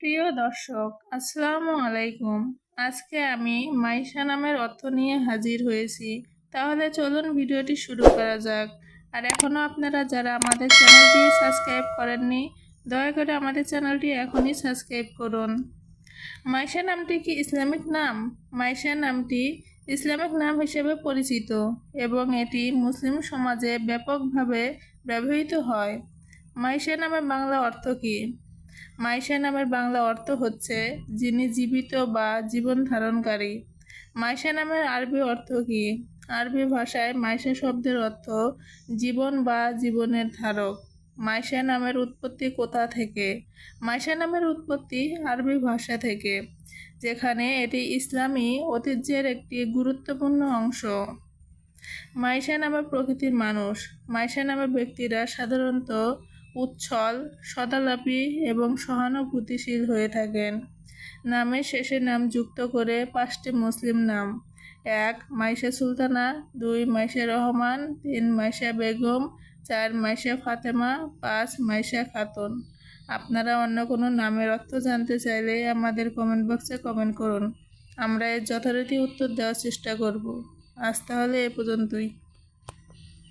প্রিয় দর্শক, আসসালামু আলাইকুম। আজকে আমি মাইশা নামের অর্থ নিয়ে হাজির হয়েছি। তাহলে চলুন ভিডিওটি শুরু করা যাক। আর এখনও আপনারা যারা আমাদের চ্যানেলটি সাবস্ক্রাইব করেননি, দয়া করে আমাদের চ্যানেলটি এখনই সাবস্ক্রাইব করুন। মাইশা নামটি কি ইসলামিক নাম? মাইশা নামটি ইসলামিক নাম হিসেবে পরিচিত এবং এটি মুসলিম সমাজে ব্যাপকভাবে ব্যবহৃত হয়। মাইশা নামের বাংলা অর্থ কী? মাইশা নামের বাংলা অর্থ হচ্ছে যিনি জীবিত বা জীবন ধারণকারী। মাইশা নামের আরবি অর্থ কি? আরবি ভাষায় মাইশা শব্দের অর্থ জীবন বা জীবনের ধারক। মাইশা নামের উৎপত্তি কোথা থেকে? মাইশা নামের উৎপত্তি আরবি ভাষা থেকে, যেখানে এটি ইসলামী ঐতিহ্যের একটি গুরুত্বপূর্ণ অংশ। মাইশা নামের প্রকৃতির মানুষ। মাইশা নামের ব্যক্তিরা সাধারণত উচ্ছল, সদালাপী এবং সহানুভূতিশীল হয়ে থাকেন। নামের শেষে নাম যুক্ত করে পাঁচটি মুসলিম নাম। এক, মাইশা সুলতানা, দুই, মাইশা রহমান, তিন, মাইশা বেগম, চার, মাইশা ফাতেমা, পাঁচ, মাইশা খাতুন। আপনারা অন্য কোনো নামের অর্থ জানতে চাইলে আমাদের কমেন্ট বক্সে কমেন্ট করুন। আমরা এর যথারীতি উত্তর দেওয়ার চেষ্টা করব। আজ তাহলে এ পর্যন্তই।